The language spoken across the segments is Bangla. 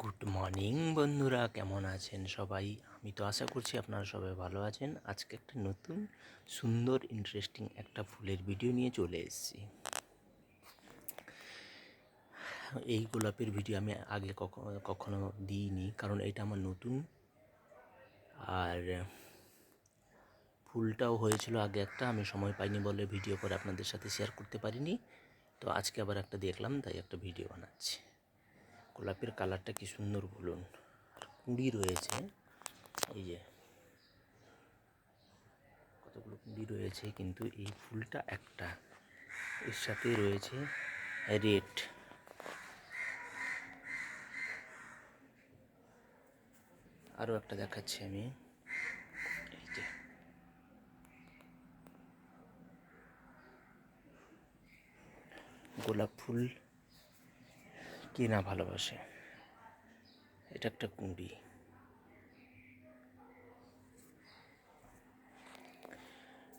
গুড মর্নিং বন্ধুরা, কেমন আছেন সবাই? আমি তো আশা করছি আপনারা সবাই ভালো আছেন। আজকে একটা নতুন, সুন্দর ইন্টারেস্টিং একটা ফুলের ভিডিও নিয়ে চলে এসেছি। এই গোলাপের ভিডিও আমি আগে কখনো কখনো দিইনি, কারণ এটা আমার নতুন। আর ফুলটাও হয়েছিল আগে একটা, আমি সময় পাইনি বলে ভিডিও করে আপনাদের সাথে শেয়ার করতে পারিনি। তো আজকে আবার একটা দেখলাম, তাই একটা ভিডিও বানাচ্ছি। গোলাপের কালারটা কি সুন্দর বলুন। কুঁড়ি রয়েছে, এই যে। কতগুলো কুঁড়ি রয়েছে, কিন্তু এই ফুলটা একটা। এর সাথে রয়েছে রেড। আরও একটা দেখাচ্ছি আমি। এই যে। গোলাপ ফুল কে না ভালোবাসে? এটা একটা কুঁড়ি।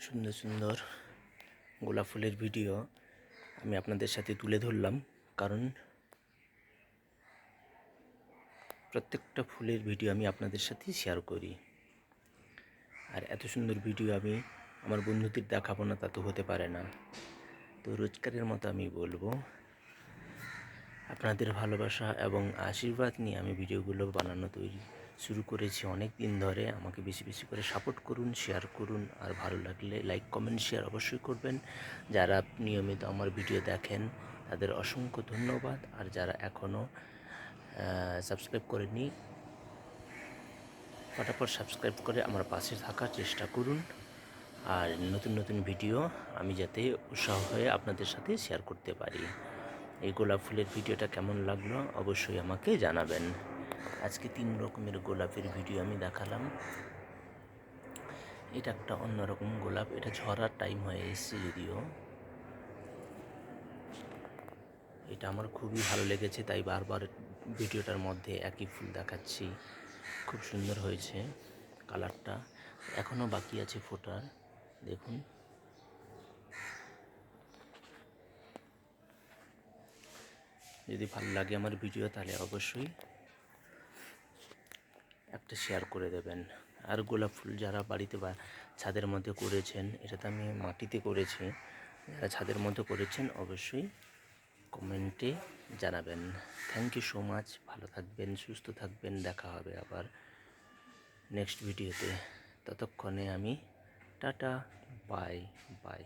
সুন্দর সুন্দর গোলাপ ফুলের ভিডিও আমি আপনাদের সাথে তুলে ধরলাম, কারণ প্রত্যেকটা ফুলের ভিডিও আমি আপনাদের সাথে শেয়ার করি। আর এত সুন্দর ভিডিও আমি আমার বন্ধুদের দেখাবো না, তা তো হতে পারে না। তো রোজগারের মতো আমি বলব আপনাদের ভালোবাসা এবং আশীর্বাদ নিয়ে আমি ভিডিওগুলো বানানো তৈরি শুরু করেছি অনেক দিন ধরে। আমাকে বেশি বেশি করে সাপোর্ট করুন শেয়ার করুন আর ভালো লাগলে লাইক কমেন্ট শেয়ার অবশ্যই করবেন। যারা নিয়মিত আমার ভিডিও দেখেন, তাদের অসংখ্য ধন্যবাদ। আর যারা এখনও সাবস্ক্রাইব করেনি ফটাফট সাবস্ক্রাইব করে আমার পাশে থাকার চেষ্টা করুন। আর নতুন নতুন ভিডিও আমি যাতে উৎসাহ হয়ে আপনাদের সাথে শেয়ার করতে পারি। এই গোলাপ ফুলের ভিডিওটা কেমন লাগল অবশ্যই আমাকে জানাবেন। আজকে তিন রকমের গোলাপের ভিডিও আমি দেখালাম। এটা একটা অন্যরকম গোলাপ, এটা ঝরার টাইম হয়ে এসছে যদিও। এটা আমার খুবই ভালো লেগেছে, তাই বারবার ভিডিওটার মধ্যে একই ফুল দেখাচ্ছি। খুব সুন্দর হয়েছে কালারটা। এখনও বাকি আছে ফোটার। দেখুন। যদি ভালো লাগে আমার ভিডিও তাহলে অবশ্যই একটা শেয়ার করে দেবেন। আর গোলাপ ফুল যারা বাড়িতে বা ছাদের মধ্যে করেছেন, এটা তো আমি মাটিতে করেছি, যারা ছাদের মধ্যে করেছেন, অবশ্যই কমেন্টে জানাবেন। থ্যাংক ইউ সো মাচ ভালো থাকবেন, সুস্থ থাকবেন, দেখা হবে আবার নেক্সট ভিডিওতে ততক্ষণে আমি টাটা বাই বাই